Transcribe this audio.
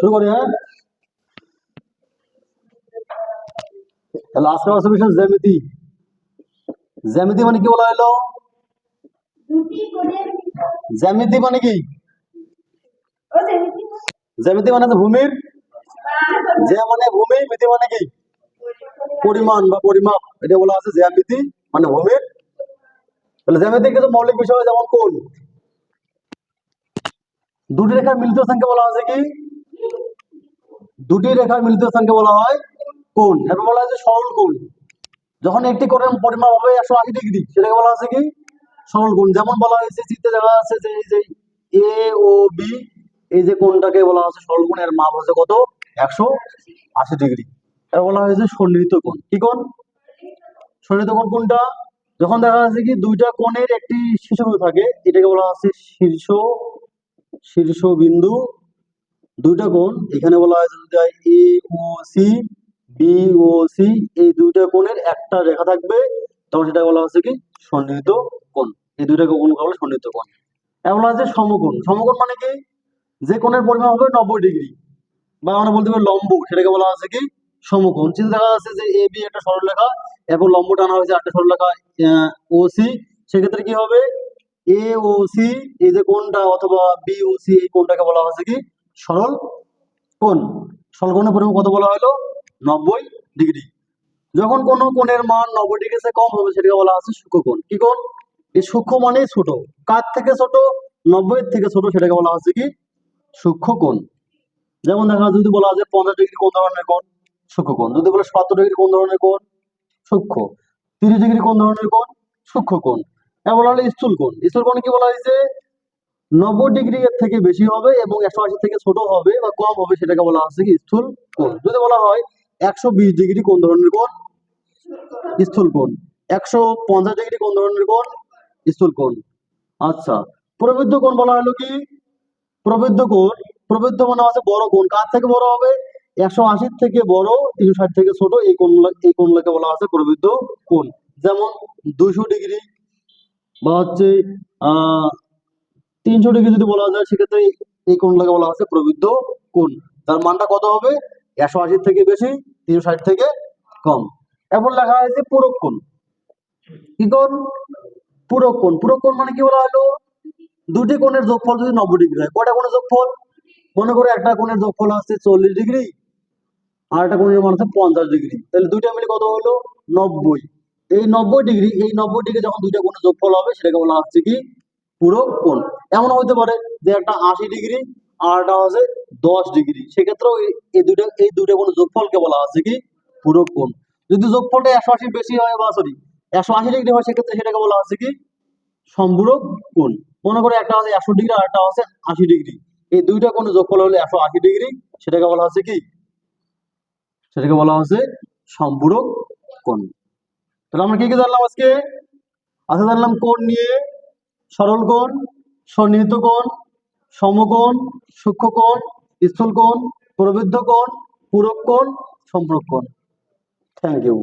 শুরু হ্যাঁ? মানে কি বলা মানে কি? জ্যামিতি মানে ভূমির। যে মানে ভূমি মিতি মানে কি? পরিমাণ বা পরিমাপ। এটা বলা আছে জ্যামিতি মানে ভূমির। তাহলে জ্যামিতির কিছু মৌলিক বিষয় যেমন কোণ দুটি রেখার মিলিত সংখ্যা বলা হয়েছে কি? দুটি রেখার মিলিত স্থানকে বলা হয় কোণ। এরপর বলা হয়েছে সরল কোণ। যখন একটি কোণের পরিমাপ হবে একশো আশি ডিগ্রি, সেটাকে বলা হয়েছে কি? সরল কোণ। যেমন বলা হয়েছে চিত্রে দেখা যাচ্ছে যে এই যে এ ও বি এই যে কোণটাকে বলা হচ্ছে সরল কোণ, এর মাপ হচ্ছে কত? একশো আশি ডিগ্রি। এর বলা হয়েছে সন্নিহিত কোণ। কি কোণ? সন্নিহিত কোণ কোনটা? যখন দেখা যাচ্ছে কি দুইটা কোণের একটি শীর্ষবিন্দু থাকে, এটাকে বলা হচ্ছে শীর্ষ শীর্ষ বিন্দু দুইটা কোণ। এখানে বলা হয়েছে যদি A O C B O C এই দুইটা কোণের একটা রেখা থাকবে। তখন সেটা বলা হচ্ছে কি? সন্নিহিত কোণ। এই দুইটা কোণ বলা সন্নিহিত কোণ। এবার বলা সমকোণ। সমকোণ মানে কি? যে কোণের পরিমাণ হবে নব্বই ডিগ্রি বা আমরা বলতে পারি লম্ব। সেটাকে বলা হচ্ছে কি? সমকোণ। চিন্তা দেখা যাচ্ছে যে এ বি একটা সরলরেখা এবং লম্ব টানা হয়েছে একটা সরলরেখা ও সি সেক্ষেত্রে কি হবে? এ ও সি এই যে কোণটা অথবা বি ও সি এই কোণটাকে বলা হচ্ছে কি? সরল কোণ। সরল কোণের পরিমাণ কত বলা হলো? নব্বই ডিগ্রি। যখন কোনো কোণের মান নব্বই ডিগ্রি চেয়ে কম হবে, সেটাকে বলা হচ্ছে সূক্ষ্ম কোণ। কি কোণ? এই সূক্ষ্ম মানে ছোট। কার থেকে ছোট? নব্বই থেকে ছোট, সেটাকে বলা হচ্ছে কি? সূক্ষ্ম কোণ। যেমন দেখা যদি বলা যায় পঞ্চাশ ডিগ্রি কোন ধরনের কোণ? সূক্ষ্ম কোণ। যদি বলে সত্তর ডিগ্রি কোন ধরনের কোণ? সূক্ষ্ম। তিরিশ ডিগ্রি কোন ধরনের কোণ? সূক্ষ্ম কোণ। এবার বলা হলো স্থূল কোণ। স্থূল কোণ কি বলা হয়েছে? নব্বই ডিগ্রি এর থেকে বেশি হবে এবং একশো আশি থেকে ছোট হবে বা কম হবে সেটাকে বলা হচ্ছে কি স্থূল কোণ। যদি বলা হয় একশো বিশ ডিগ্রি কোন ধরনের কোণ, স্থূল কোণ। একশো পঞ্চাশ ডিগ্রি কোন ধরনের কোণ, স্থূল কোণ। আচ্ছা প্রবৃদ্ধ কোণ বলা হলো কি? প্রবৃদ্ধ কোণ। প্রবৃদ্ধ মানে হচ্ছে বড় কোণ। কার থেকে বড় হবে? একশো আশির থেকে বড়, তিনশো ষাট থেকে ছোট, এই কোণ এই কোণগুলোকে বলা হচ্ছে প্রবৃদ্ধ কোণ। যেমন দুশো ডিগ্রি বা হচ্ছে তিনশো ডিগ্রি যদি বলা যায়, সেক্ষেত্রে এই- কোণগুলোকে বলা হচ্ছে প্রবৃদ্ধ কোণ। তার মানটা কত হবে? একশো আশির থেকে বেশি, তিনশো ষাট থেকে কম। এরপর লেখা হয়েছে পূরক কোণ। কি কোণ? পূরক কোণ। পূরক কোণ মানে কি বলা হলো? দুটি কোণের যোগফল যদি নব্বই ডিগ্রি হয় কটা কোণের যোগফল? মনে করে একটা কোণের যোগফল হচ্ছে চল্লিশ ডিগ্রি, আর একটা কোণের মান হচ্ছে পঞ্চাশ ডিগ্রি। তাহলে দুইটা মিলে কত হলো? নব্বই। এই নব্বই ডিগ্রি, এই নব্বই ডিগ্রি যখন দুইটা কোণের যোগফল হবে, সেটাকে বলা হচ্ছে কি? পুরো কোণ। এমন হতে পারে যে একটা আশি ডিগ্রি আর একটা হচ্ছে দশ ডিগ্রি। সেক্ষেত্রেও এই- এই দুইটা এই দুইটা কোণের যোগফলকে বলা হচ্ছে কি? পুরো কোণ। যদি যোগফলটা একশো আশি বেশি হয় বা সরি, একশো আশি ডিগ্রি হয়, সেক্ষেত্রে সেটাকে বলা হচ্ছে কি? সম্পূরক কোণ। মনে করে একটা হচ্ছে একশো ডিগ্রি আর একটা হচ্ছে আশি ডিগ্রি। এই দুইটা কোণের যোগফল হলে একশো আশি ডিগ্রি, সেটাকে বলা হচ্ছে কি? সেটাকে বলা হচ্ছে সম্পূরক কোণ। তাহলে আমরা কি কি জানলাম আজকে? আজকে জানলাম কোণ নিয়ে সরল কোণ, সন্নিহিত কোণ, সমকোণ, সূক্ষ্ম কোণ, স্থূল কোণ, প্রবৃদ্ধ কোণ, পূরক কোণ, সম্পর্ক কোণ। Thank you